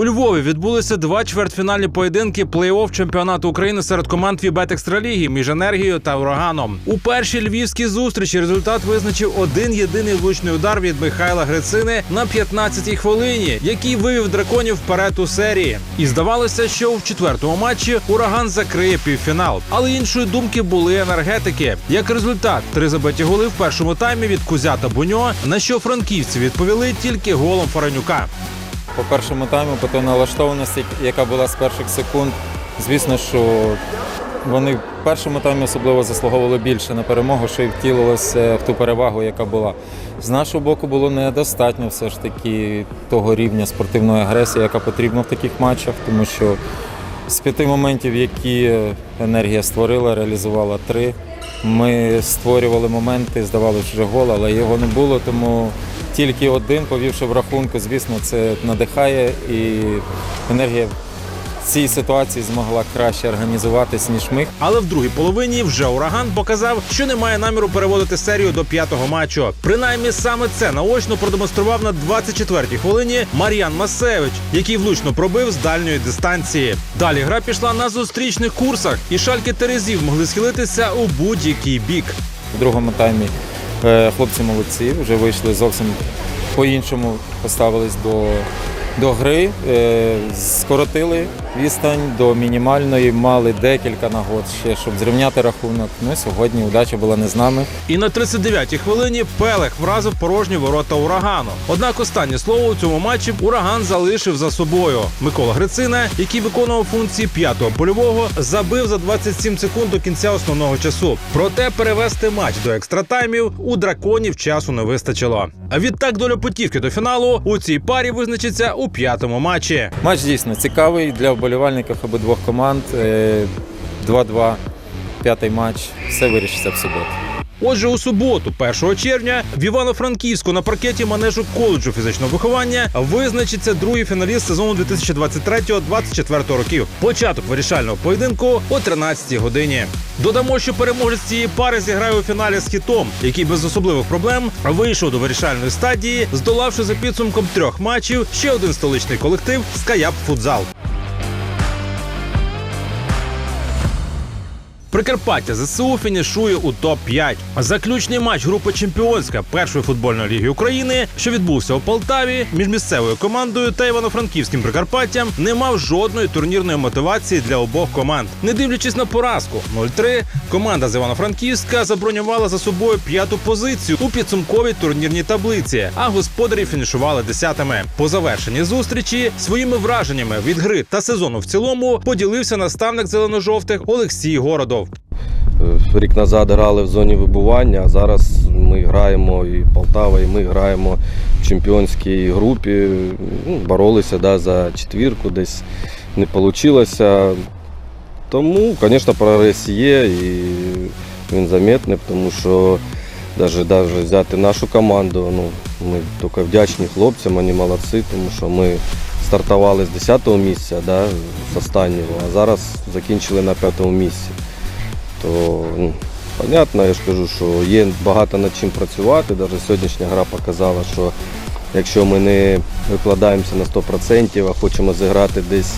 У Львові відбулися два чвертьфінальні поєдинки плей-офф чемпіонату України серед команд Вібет Екстраліги між енергією та ураганом. У першій львівській зустрічі результат визначив один єдиний влучний удар від Михайла Грицини на 15-й хвилині, який вивів драконів вперед у серії. І здавалося, що в четвертому матчі ураган закриє півфінал. Але іншої думки були енергетики. Як результат, три забиті голи в першому таймі від Кузя та Буньо, на що франківці відповіли тільки голом Фаранюка. По першому тайму, по той налаштованості, яка була з перших секунд, звісно, що вони в першому таймі особливо заслуговували більше на перемогу, що і втілилося в ту перевагу, яка була. З нашого боку було недостатньо все ж таки того рівня спортивної агресії, яка потрібна в таких матчах, тому що з п'яти моментів, які енергія створила, реалізувала три. Ми створювали моменти, здавалося вже гол, але його не було, тому тільки один, повівши в рахунку, звісно, це надихає і енергія в цій ситуації змогла краще організуватись, ніж ми. Але в другій половині вже ураган показав, що не має наміру переводити серію до п'ятого матчу. Принаймні саме це наочно продемонстрував на 24-й хвилині Мар'ян Масевич, який влучно пробив з дальньої дистанції. Далі гра пішла на зустрічних курсах, і шальки Терезів могли схилитися у будь-який бік. В другому таймі хлопці молодці, вже вийшли зовсім по-іншому, поставились до, до гри, е, скоротили відстань до мінімальної, мали декілька нагод ще, щоб зрівняти рахунок. Ну сьогодні удача була не з нами. І на 39-й хвилині Пелех вразив порожні ворота урагану. Однак останнє слово у цьому матчі ураган залишив за собою. Микола Грицина, який виконував функції п'ятого польового, забив за 27 секунд до кінця основного часу. Проте перевести матч до екстратаймів у драконів часу не вистачило. А відтак доля путівки до фіналу у цій парі визначиться у п'ятому матчі. Матч дійсно цікавий для вболівальників обидвох команд. Е, 2-2, п'ятий матч. Все вирішиться в суботу. Отже, у суботу, 1 червня, в Івано-Франківську на паркеті манежу коледжу фізичного виховання визначиться другий фіналіст сезону 2023-2024 років. Початок вирішального поєдинку о 13-й годині. Додамо, що переможець цієї пари зіграє у фіналі з хітом, який без особливих проблем вийшов до вирішальної стадії, здолавши за підсумком трьох матчів ще один столичний колектив Скаяп Футзал. Прикарпаття ЗСУ фінішує у топ-5. Заключний матч групи Чемпіонська першої футбольної ліги України, що відбувся у Полтаві між місцевою командою та івано-франківським Прикарпаттям, не мав жодної турнірної мотивації для обох команд. Не дивлячись на поразку 0-3, команда з Івано-Франківська забронювала за собою п'яту позицію у підсумковій турнірній таблиці, а господарі фінішували десятими. По завершенні зустрічі своїми враженнями від гри та сезону в цілому поділився наставник зелено-жовтих Олексій Городов. Рік назад грали в зоні вибування, а зараз ми граємо і Полтава, і ми граємо в чемпіонській групі. Ну, боролися да, за четвірку, десь не вийшло. Тому, звісно, прогрес є і він замітний, тому що навіть, навіть взяти нашу команду, ну, ми тільки вдячні хлопцям, вони молодці, тому що ми стартували з 10-го місця, да, з останнього, а зараз закінчили на 5-му місці то ну, понятно, я ж кажу, що є багато над чим працювати. Навіть сьогоднішня гра показала, що якщо ми не викладаємося на 100%, а хочемо зіграти десь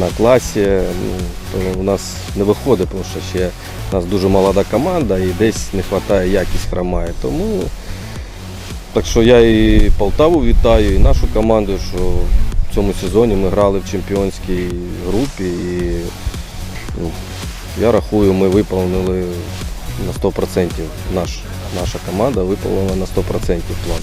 на класі, ну, то у нас не виходить, тому що ще у нас дуже молода команда і десь не вистачає, якість хромає. Тому так що я і Полтаву вітаю, і нашу команду, що в цьому сезоні ми грали в чемпіонській групі і ну, я рахую, ми виповнили на 100%. Наш, наша команда виповнила на 100% план.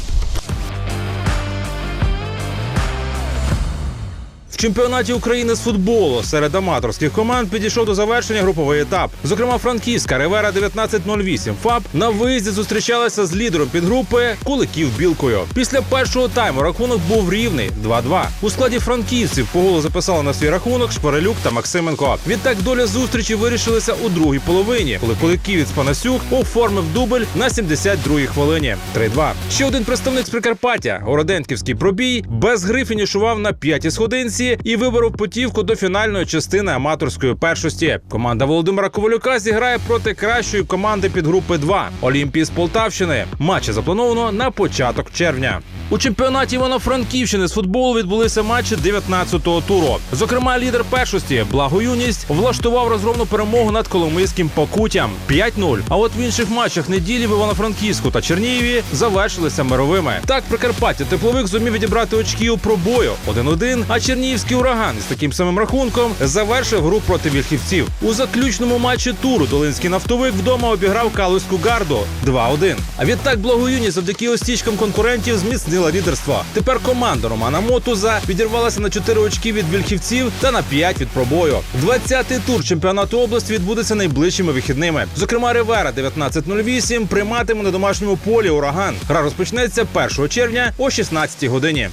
Чемпіонаті України з футболу серед аматорських команд підійшов до завершення груповий етап. Зокрема, франківська Ревера 1908 ФАП на виїзді зустрічалася з лідером підгрупи Куликів Білкою. Після першого тайму рахунок був рівний 2-2. У складі франківців по голу записали на свій рахунок Шпарелюк та Максименко. Відтак доля зустрічі вирішилася у другій половині, коли Куликівець Панасюк оформив дубль на 72-й хвилині. 3-2. Ще один представник з Прикарпаття, Городенківський пробій, без гри фінішував на п'ятій сходинці і виборов путівку до фінальної частини аматорської першості. Команда Володимира Ковалюка зіграє проти кращої команди підгрупи 2 Олімпії з Полтавщини. Матчі заплановано на початок червня. У чемпіонаті Івано-Франківщини з футболу відбулися матчі 19-го туру. Зокрема, лідер першості Благоюність влаштував розгромну перемогу над Коломийським покуттям 5-0. А от в інших матчах неділі в Івано-Франківську та Чернігові завершилися мировими. Так, Прикарпаття тепловик зумів відібрати очки у пробою 1-1, а Чернігівський ураган із таким самим рахунком завершив гру проти вільхівців. У заключному матчі туру Долинський нафтовик вдома обіграв Калузьку гарду 2-1. А відтак благоюність завдяки остічкам конкурентів зміцнила лідерство. Тепер команда Романа Мотуза відірвалася на 4 очки від вільхівців та на 5 від пробою. 20-й тур чемпіонату області відбудеться найближчими вихідними. Зокрема, Ривера 19.08 прийматиме на домашньому полі ураган. Гра розпочнеться 1 червня о 16 годині.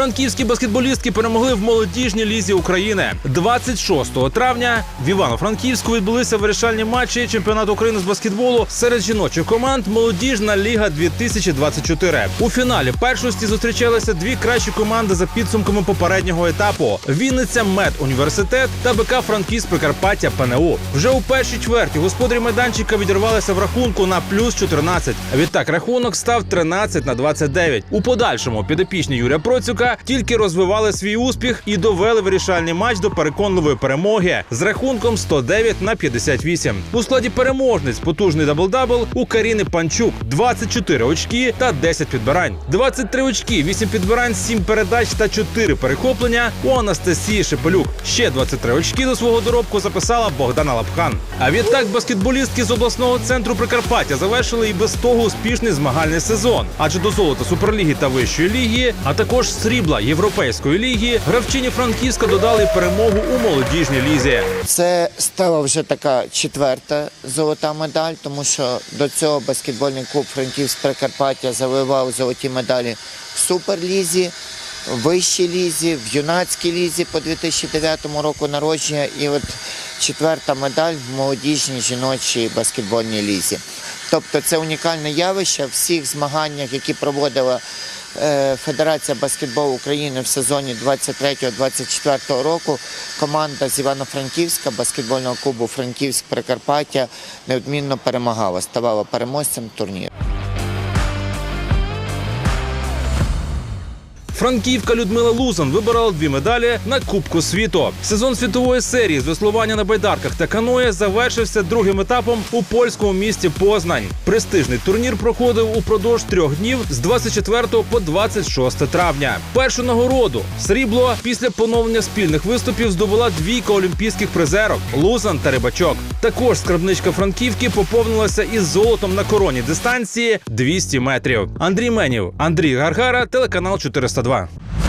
Франківські баскетболістки перемогли в молодіжній лізі України 26 травня. В Івано-Франківську відбулися вирішальні матчі чемпіонату України з баскетболу серед жіночих команд Молодіжна ліга 2024 У фіналі першості зустрічалися дві кращі команди за підсумками попереднього етапу: Вінниця Мед Університет та БК Франківськ Прикарпаття ПНУ. Вже у першій чверті господарі майданчика відірвалися в рахунку на плюс 14. Відтак рахунок став 13 на 29. У подальшому підопічні Юрія Процюка тільки розвивали свій успіх і довели вирішальний матч до переконливої перемоги з рахунком 109 на 58. У складі переможниць потужний дабл-дабл у Каріни Панчук 24 очки та 10 підбирань, 23 очки, 8 підбирань, 7 передач та 4 перехоплення у Анастасії Шепелюк. Ще 23 очки до свого доробку записала Богдана Лапхан. А відтак баскетболістки з обласного центру Прикарпаття завершили і без того успішний змагальний сезон. Адже до золота суперліги та вищої ліги, а також срібла європейської ліги, гравчині Франківська додали перемогу у молодіжній лізі. Це стала вже така четверта золота медаль, тому що до цього баскетбольний клуб Франківськ Прикарпаття завоював золоті медалі в суперлізі, в вищій лізі, в юнацькій лізі по 2009 року народження. І от четверта медаль в молодіжній жіночій баскетбольній лізі. Тобто це унікальне явище в всіх змаганнях, які проводила Федерація баскетболу України в сезоні 23-24 року. Команда з Івано-Франківська баскетбольного клубу Франківськ Прикарпаття неодмінно перемагала, ставала переможцем турніру. Франківка Людмила Лузан вибирала дві медалі на Кубку світу. Сезон світової серії з веслування на байдарках та каноє завершився другим етапом у польському місті Познань. Престижний турнір проходив упродовж трьох днів з 24 по 26 травня. Першу нагороду срібло після поновлення спільних виступів здобула двійка олімпійських призерок Лузан та Рибачок. Також скарбничка Франківки поповнилася із золотом на короні дистанції 200 метрів. Андрій Менів, Андрій Гаргара, телеканал 402. 2.